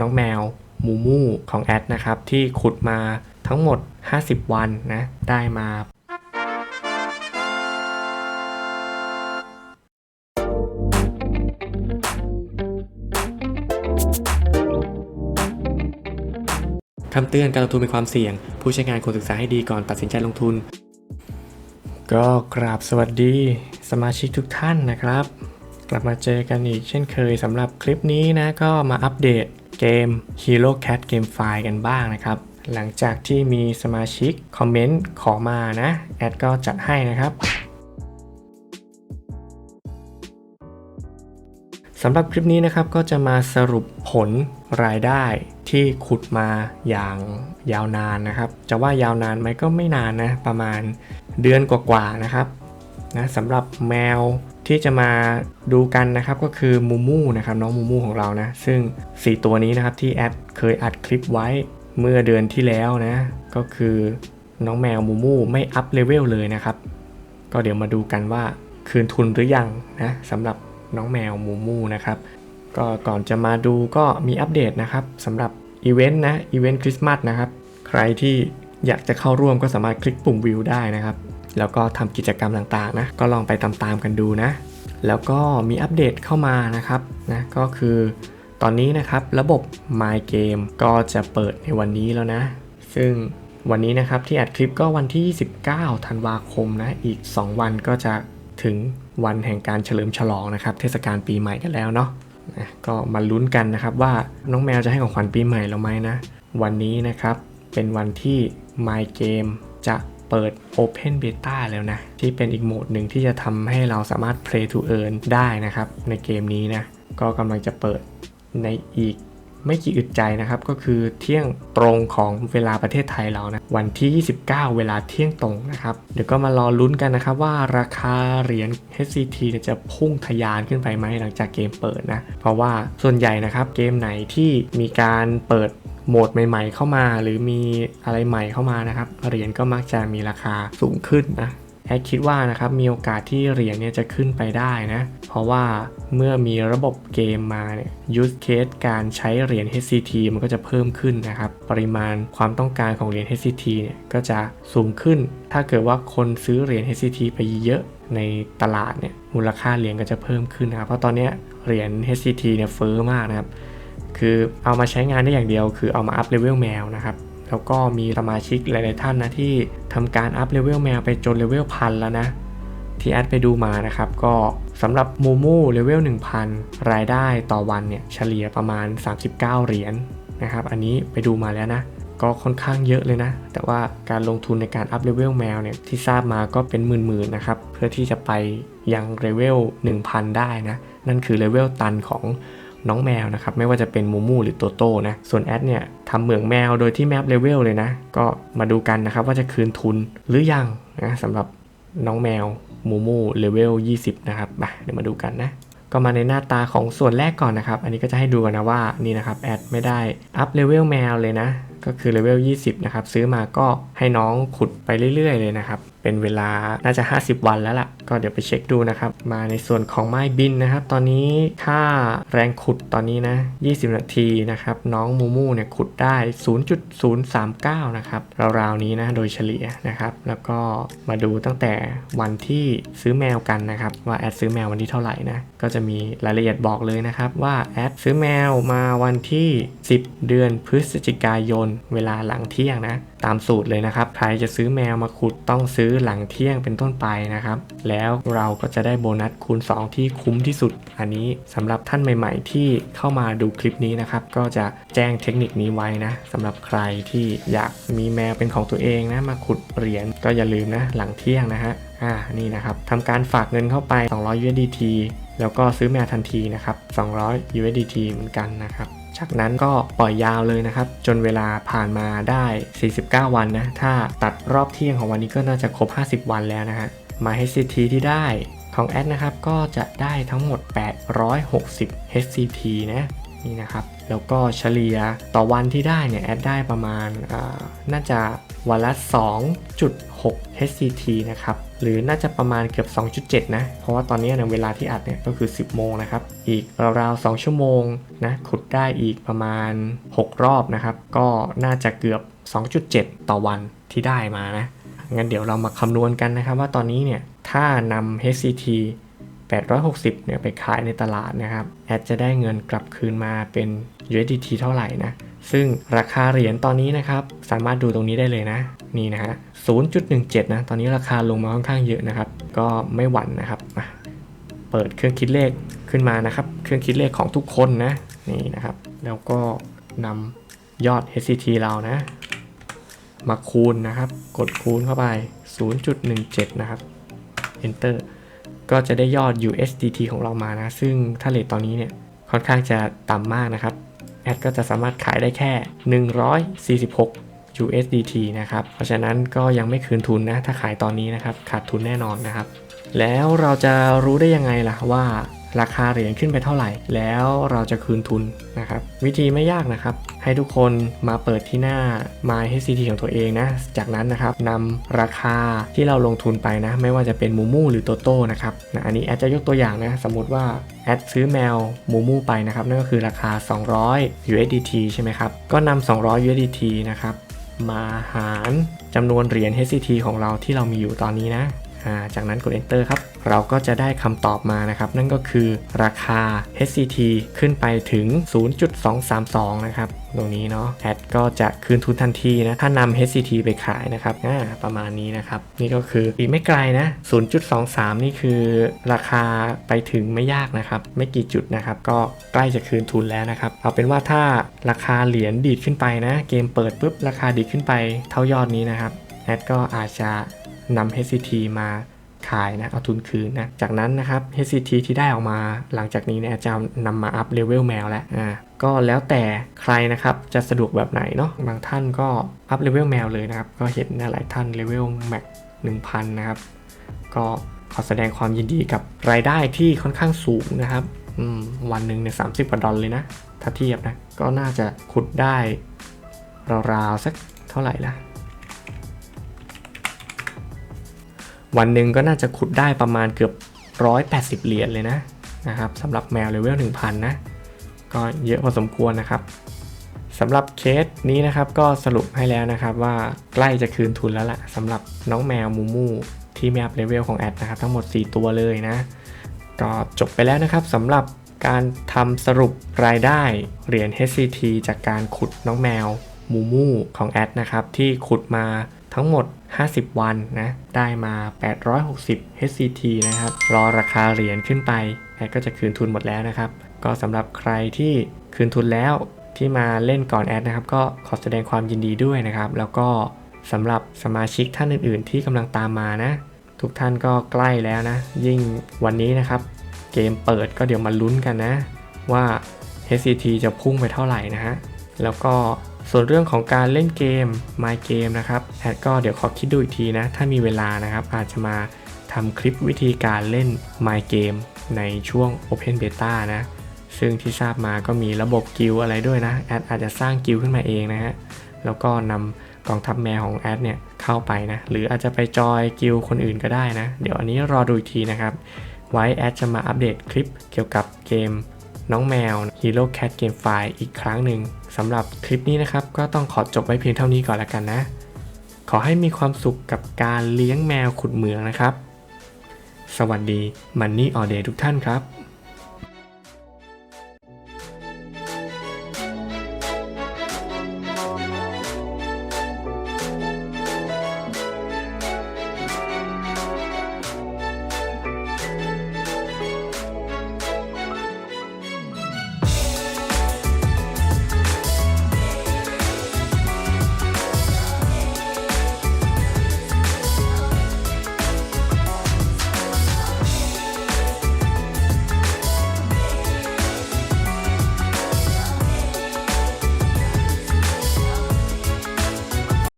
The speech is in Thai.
น้องแมวมูมูของแอดนะครับ ที่ขุดมาทั้งหมด 50 วันนะได้มาคำเตือนการลงทุนมีความเสี่ยง ผู้ใช้งานควรศึกษาให้ดีก่อนตัดสินใจลงทุน ก็กราบสวัสดีสมาชิกทุกท่านนะครับ กลับมาเจอกันอีกเช่นเคยสำหรับคลิปนี้นะก็มาอัปเดต เกม Hero Cat Game File กันบ้างนะครับ หลังจากที่มีสมาชิกคอมเมนต์ขอมานะ แอดก็จัดให้นะครับสำหรับคลิปนี้นะครับก็จะมาสรุปผลรายได้ที่ขุดมาอย่างยาวนานนะครับ จะว่ายาวนานไหมก็ไม่นานนะ ประมาณเดือนกว่าๆนะครับนะสำหรับแมว ที่จะมาดูกันนะครับก็คือมูมูนะครับน้องมูมูของเรานะ ซึ่ง 4 ตัวนี้นะครับที่แอดเคยอัดคลิปไว้เมื่อเดือนที่แล้วนะ ก็คือน้องแมวมูมูไม่อัพเลเวลเลยนะครับ ก็เดี๋ยวมาดูกันว่าคืนทุนหรือยังนะสำหรับน้องแมวมูมูนะครับ ก็ก่อนจะมาดูก็มีอัปเดตนะครับสำหรับอีเวนต์นะอีเวนต์คริสต์มาสนะครับ ใครที่อยากจะเข้าร่วมก็สามารถคลิกปุ่มวิวได้นะครับ แล้วก็ทำกิจกรรมต่างๆนะก็ลองไปตามๆกันดูนะ แล้วก็มีอัปเดตเข้ามานะครับนะก็คือ ตอนนี้นะครับระบบ My Game ก็จะเปิดในวันนี้แล้วนะ ซึ่งวันนี้นะครับที่อัดคลิปก็วันที่29ธันวาคมนะอีก 2 วันก็จะถึงวันแห่งการเฉลิมฉลองนะครับ เทศกาลปีใหม่กันแล้วเนาะนะก็มาลุ้นกันนะครับว่าน้องแมวจะให้ของขวัญปีใหม่เราไหมนะ วันนี้นะครับเป็นวันที่ My Game จะ เปิด Open Beta แล้วนะ ที่เป็นอีกโหมดหนึ่งที่จะทำให้เราสามารถ Play to Earn ได้นะครับ ในเกมนี้นะ ก็กำลังจะเปิดในอีกไม่กี่อึดใจนะครับ ก็คือเที่ยงตรงของเวลาประเทศไทยเรานะวันที่ 29 เวลาเที่ยงตรงนะครับ เดี๋ยวก็มารอลุ้นกันนะครับ ว่าราคาเหรียญ HCT จะพุ่งทะยานขึ้นไปไหมหลังจากเกมเปิดนะ เพราะว่าส่วนใหญ่นะครับเกมไหนที่มีการเปิด โหมดใหม่ ๆ เข้ามา หรือมีอะไรใหม่เข้ามานะครับเหรียญก็มักจะมีราคาสูงขึ้นนะแอดคิดว่านะครับมีโอกาสที่เหรียญเนี่ยจะขึ้นไปได้นะเพราะว่าเมื่อมีระบบเกมมาเนี่ย use case การใช้เหรียญ HCT มันก็จะเพิ่มขึ้นนะครับปริมาณความต้องการของเหรียญ HCT เนี่ยก็จะสูงขึ้น ถ้าเกิดว่าคนซื้อเหรียญ HCT ไปเยอะในตลาดเนี่ยมูลค่าเหรียญก็จะเพิ่มขึ้นนะครับเพราะตอนนี้เหรียญ HCT เนี่ยเฟ้อมากนะครับ คือเอามาใช้งานได้อย่างเดียว คือเอามาอัพเลเวลแมวนะครับแล้วก็มีสมาชิกหลาย ๆ ท่านนะที่ทำการอัพเลเวลแมวไปจนเลเวลพันแล้วนะ ที่แอดไปดูมานะครับ ก็สำหรับมูมูเลเวล1000 รายได้ต่อวันเนี่ยเฉลี่ยประมาณ 39 เหรียญนะครับ อันนี้ไปดูมาแล้วนะ ก็ค่อนข้างเยอะเลยนะ แต่ว่าการลงทุนในการอัพเลเวลแมวเนี่ยที่ทราบมาก็เป็นหมื่น ๆ นะครับ เพื่อที่จะไปยังเลเวล1000 ได้นะ นั่นคือเลเวลตันของ น้องแมวนะครับไม่ว่าจะเป็นมูมูหรือโตโต้นะส่วนแอดเนี่ยทำเหมืองแมวโดยที่แมปเลเวลเลยนะ ก็มาดูกันนะครับว่าจะคืนทุนหรือยังนะสำหรับน้องแมวมูมูเลเวล 20 นะครับมาเดี๋ยวมาดูกันนะ ก็มาในหน้าตาของส่วนแรกก่อนนะครับ อันนี้ก็จะให้ดูกันนะว่านี่นะครับแอดไม่ได้อัพเลเวลแมวเลยนะ ก็คือเลเวล20 นะครับ ซื้อมาก็ให้น้องขุดไปเรื่อย ๆ เลยนะครับ เป็นเวลาน่าจะ 50 วันแล้วล่ะ ก็เดี๋ยวไปเช็คดูนะครับ มาในส่วนของไม้บินนะครับ ตอนนี้ค่าแรงขุดตอนนี้นะ 20 นาทีนะครับ น้องมูมูเนี่ยขุดได้ 0.039 นะครับ ราวๆนี้นะโดยเฉลี่ยนะครับ แล้วก็มาดูตั้งแต่วันที่ซื้อแมวกันนะครับ ว่าแอดซื้อแมววันที่เท่าไหร่นะก็จะมีรายละเอียดบอกเลยนะครับว่าแอดซื้อแมวมาวันที่ 10 เดือนพฤศจิกายนเวลาหลังเที่ยงนะ ตามสูตรเลยนะครับใครจะซื้อแมวมาขุดต้องซื้อหลังเที่ยงเป็นต้นไปนะครับ แล้วเราก็จะได้โบนัสคูณ 2 ที่คุ้มที่สุด อันนี้สำหรับท่านใหม่ ๆ ที่เข้ามาดูคลิปนี้นะครับ ก็จะแจ้งเทคนิคนี้ไว้นะสำหรับใครที่อยากมีแมวเป็นของตัวเองนะมาขุดเหรียญก็อย่าลืมนะหลังเที่ยงนะฮะอ่านี่นะครับทำการฝากเงินเข้าไป 200 USDT แล้วก็ซื้อแมวทันทีนะครับ 200 USDT เหมือนกันนะครับ จากนั้นก็ปล่อยยาวเลยนะครับ จนเวลาผ่านมาได้ 49 วันนะ ถ้าตัดรอบเที่ยงของวันนี้ก็น่าจะครบ 50 วันแล้วนะฮะมา HCT ที่ได้ของแอดนะครับก็จะได้ทั้งหมด 860 HCT นะนี่นะครับ แล้วก็เฉลี่ยต่อวันที่ได้เนี่ยแอดได้ประมาณน่าจะวันละ 2.6 HCT นะครับ หรือน่าจะประมาณเกือบ 2.7 นะ เพราะว่าตอนนี้เนี่ยเวลาที่อัดเนี่ยก็คือ 10 โมงนะครับ อีกราวๆ 2 ชั่วโมงนะขุดได้อีกประมาณ 6 รอบนะครับ ก็น่าจะเกือบ 2.7 ต่อวันที่ได้มานะ งั้นเดี๋ยวเรามาคำนวณกันนะครับว่าตอนนี้เนี่ยถ้านำ HCT 860 เนี่ยไปขายในตลาดนะครับ แอดจะได้เงินกลับคืนมาเป็น USDT เท่าไหร่นะ ซึ่งราคาเหรียญตอนนี้นะครับ สามารถดูตรงนี้ได้เลยนะ นี่นะฮะ 0.17 นะ ตอนนี้ราคาลงมาค่อนข้างเยอะนะครับ ก็ไม่หวั่นนะครับ เปิดเครื่องคิดเลขขึ้นมานะครับ เครื่องคิดเลขของทุกคนนะ นี่นะครับ แล้วก็นำยอด HCT เรานะ มาคูณนะครับ กดคูณเข้าไป 0.17 นะครับ enter ก็จะได้ยอด USDT ของเรามานะ ซึ่งถ้าเลทตอนนี้เนี่ยค่อนข้างจะต่ำมากนะครับ ดก็จะสามารถขายได้แค่ 146 USDT นะครับ เพราะฉะนั้นก็ยังไม่คืนทุนนะ ถ้าขายตอนนี้นะครับ ขาดทุนแน่นอนนะครับ แล้วเราจะรู้ได้ยังไงล่ะว่า ราคาเหรียญขึ้นไปเท่าไหร่ แล้วเราจะคืนทุนนะครับ วิธีไม่ยากนะครับ ให้ทุกคนมาเปิดที่หน้า My HCT ของตัวเองนะ จากนั้นนะครับนำราคาที่เราลงทุนไปนะ ไม่ว่าจะเป็นมูมูหรือโตโต้นะครับนะอันนี้แอดจะยกตัวอย่างนะ สมมติว่าแอดซื้อแมวมูมูไปนะครับ นั่นก็คือราคา 200 USDT ใช่ไหมครับ ก็นำ200 USDT นะครับมาหารจำนวนเหรียญ HCT ของเราที่เรามีอยู่ตอนนี้นะ จากนั้นกด enter ครับ เราก็จะได้คำตอบมานะครับ นั่นก็คือราคา HCT ขึ้นไปถึง 0.232 นะครับ ตรงนี้เนาะแอดก็จะคืนทุนทันทีนะ ถ้านำ HCT ไปขายนะครับอ่าประมาณนี้นะครับ นี่ก็คืออีกไม่ไกลนะ 0.23 นี่คือราคาไปถึงไม่ยากนะครับ ไม่กี่จุดนะครับ ก็ใกล้จะคืนทุนแล้วนะครับ เอาเป็นว่าถ้าราคาเหรียญดีดขึ้นไปนะ เกมเปิดปุ๊บราคาดีดขึ้นไปเท่ายอดนี้นะครับแอดก็อาจจะ นำ HCT มาขายนะ เอาทุนคืนนะ จากนั้นนะครับ HCT ที่ได้ออกมาหลังจากนี้เนี่ยจะนำมาอัพเลเวลแมวแล้ว อ่า ก็แล้วแต่ใครนะครับ จะสะดวกแบบไหนเนาะ บางท่านก็อัพเลเวลแมวเลยนะครับ ก็เห็นนะหลายท่านเลเวลแม็ก1,000นะครับ ก็ขอแสดงความยินดีกับรายได้ที่ค่อนข้างสูงนะครับอืมวันหนึ่งเนี่ยสามสิบกว่าดอลเลยนะ ถ้าเทียบนะ ก็น่าจะขุดได้ราวๆสักเท่าไหร่ละ วันหนึ่งก็น่าจะขุดได้ประมาณเกือบ 180 เหรียญเลยนะนะครับสำหรับแมวเลเวล1000 นะ ก็เยอะพอสมควรนะครับสำหรับเคสนี้นะครับก็สรุปให้แล้วนะครับว่าใกล้จะคืนทุนแล้วล่ะสำหรับน้องแมวมูมูที่แมปเลเวลของแอดนะครับทั้งหมด 4 ตัวเลยนะ ก็จบไปแล้วนะครับสำหรับการทำสรุปรายได้เหรียญ HCT จากการขุดน้องแมวมูมูของแอดนะครับที่ขุดมาทั้งหมด 50 วันนะได้มา 860 HCT นะครับ รอราคาเหรียญขึ้นไปแอดก็จะคืนทุนหมดแล้วนะครับ ก็สำหรับใครที่คืนทุนแล้วที่มาเล่นก่อนแอดนะครับ ก็ขอแสดงความยินดีด้วยนะครับ แล้วก็สำหรับสมาชิกท่านอื่น ๆ ที่กำลังตามมานะ ทุกท่านก็ใกล้แล้วนะ ยิ่งวันนี้นะครับ เกมเปิดก็เดี๋ยวมาลุ้นกันนะ ว่า HCT จะพุ่งไปเท่าไหร่นะฮะแล้วก็ ส่วนเรื่องของการเล่นเกม My Game นะครับแอดก็เดี๋ยวขอคิดดูอีกทีนะ ถ้ามีเวลานะครับ อาจจะมาทำคลิปวิธีการเล่น My Game ในช่วง Open Beta นะ ซึ่งที่ทราบมาก็มีระบบกิลอะไรด้วยนะ แอดอาจจะสร้างกิลขึ้นมาเองนะฮะ แล้วก็นำกองทัพแมวของแอดเนี่ยเข้าไปนะ หรืออาจจะไปจอยกิลคนอื่นก็ได้นะ เดี๋ยวอันนี้รอดูอีกทีนะครับ ไว้แอดจะมาอัปเดตคลิปเกี่ยวกับเกม น้องแมว Hero Cat Game File อีกครั้งหนึ่งสำหรับคลิปนี้นะครับ ก็ต้องขอจบไว้เพียงเท่านี้ก่อนละกันนะ ขอให้มีความสุขกับการเลี้ยงแมวขุดเหมืองนะครับ สวัสดีมันนี่ออเดตทุกท่านครับ